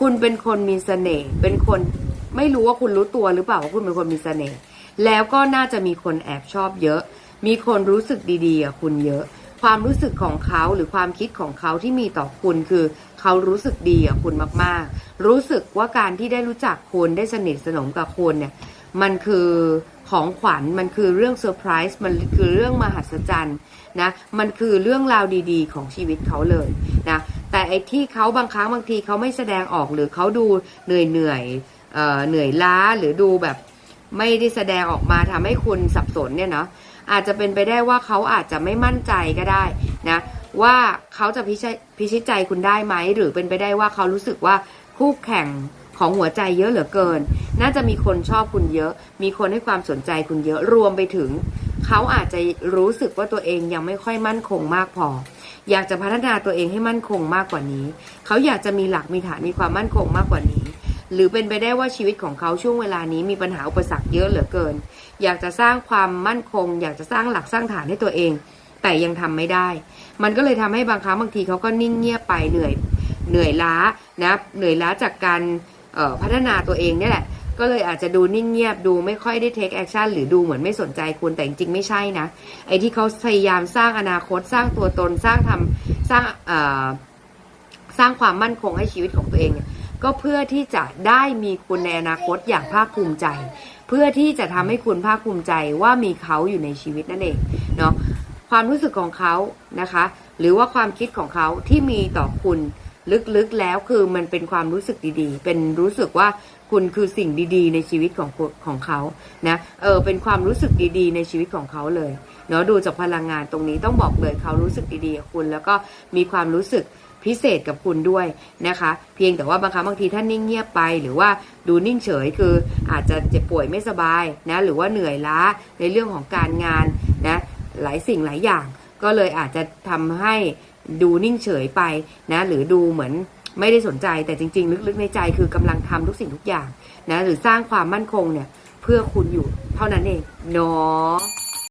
คุณเป็นคนมีเสน่ห์เป็นคนไม่รู้ว่าคุณรู้ตัวหรือเปล่าว่าคุณเป็นคนมีเสน่ห์แล้วก็น่าจะมีคนแอบชอบเยอะ มีคนรู้สึกดีๆกับคุณเยอะ ความรู้สึกของเขาหรือความคิดของเขาที่มีต่อคุณคือ เขารู้สึกดีกับคุณมากๆ รู้สึกว่าการที่ได้รู้จักคุณได้สนิทสนมกับคุณเนี่ยมันคือของขวัญมันคือเรื่องเซอร์ไพรส์มันคือเรื่องมหัศจรรย์นะมันคือเรื่องราวดีๆ ของชีวิตเขาเลยนะ แต่ไอ้ที่เขาบางครั้งบางทีเขาไม่แสดงออกหรือเขาดูเหนื่อยเหนื่อยเอ่อเหนื่อยล้าหรือดูแบบไม่ได้แสดงออกมาทำให้คุณสับสนเนี่ยเนาะอาจจะเป็นไปได้ว่าเขาอาจจะไม่มั่นใจก็ได้นะว่าเขาจะพิชิตพิชิตใจคุณได้ไหมหรือเป็นไปได้ว่าเขารู้สึกว่าคู่แข่งของหัวใจเยอะเหลือเกิน น่าจะมีคนชอบคุณเยอะ มีคนให้ความสนใจคุณเยอะรวมไปถึง เขาอาจจะรู้สึกว่าตัวเองยังไม่ค่อยมั่นคงมากพอ อยากจะพัฒนาตัวเองให้มั่นคงมากกว่านี้ เขาอยากจะมีหลักมีฐานมีความมั่นคงมากกว่านี้ หรือเป็นไปได้ว่าชีวิตของเขาช่วงเวลานี้มีปัญหาอุปสรรคเยอะเหลือเกิน อยากจะสร้างความมั่นคง อยากจะสร้างหลักสร้างฐานให้ตัวเอง แต่ยังทำไม่ได้ มันก็เลยทำให้บางครั้งบางทีเขาก็นิ่งเงียบไปเหนื่อยเหนื่อยล้านะเหนื่อยล้าจากการพัฒนาตัวเองนี่แหละ ก็เลยอาจจะดูนิ่งเงียบดูไม่ค่อยได้เทคแอคชั่นหรือดูเหมือนไม่สนใจคุณแต่จริงๆไม่ใช่นะ ไอ้ที่เขาพยายามสร้างอนาคตสร้างตัวตนสร้างทำสร้างเอ่อสร้างความมั่นคงให้ชีวิตของตัวเองเนี่ยก็เพื่อที่จะได้มีคุณในอนาคตอย่างภาคภูมิใจ เพื่อที่จะทำให้คุณภาคภูมิใจว่ามีเขาอยู่ในชีวิตนั่นเองเนาะความรู้สึกของเขานะคะ หรือว่าความคิดของเขาที่มีต่อคุณลึกๆแล้วคือมันเป็นความรู้สึกดีๆ เป็นรู้สึกว่า คุณคือสิ่งดีๆ ในชีวิตของของเขานะเออเป็นความรู้สึกดีๆ ในชีวิตของเขาเลยเนาะดูจากพลังงานตรงนี้ต้องบอกเลยเขารู้สึกดีๆกับคุณ แล้วก็มีความรู้สึกพิเศษกับคุณด้วยนะคะ เพียงแต่ว่าบางครั้งบางทีท่านนิ่งเงียบไป หรือว่าดูนิ่งเฉยคืออาจจะเจ็บป่วยไม่สบายนะหรือว่าเหนื่อยล้าในเรื่องของการงานนะหลายสิ่งหลายอย่าง ก็เลยอาจจะทำให้ดูนิ่งเฉยไปนะหรือดูเหมือน ไม่ได้สนใจแต่จริง ๆ ลึกๆในใจคือกำลังทำทุกสิ่งทุกอย่างนะหรือสร้างความมั่นคงเนี่ยเพื่อคุณอยู่เท่านั้นเองเนาะ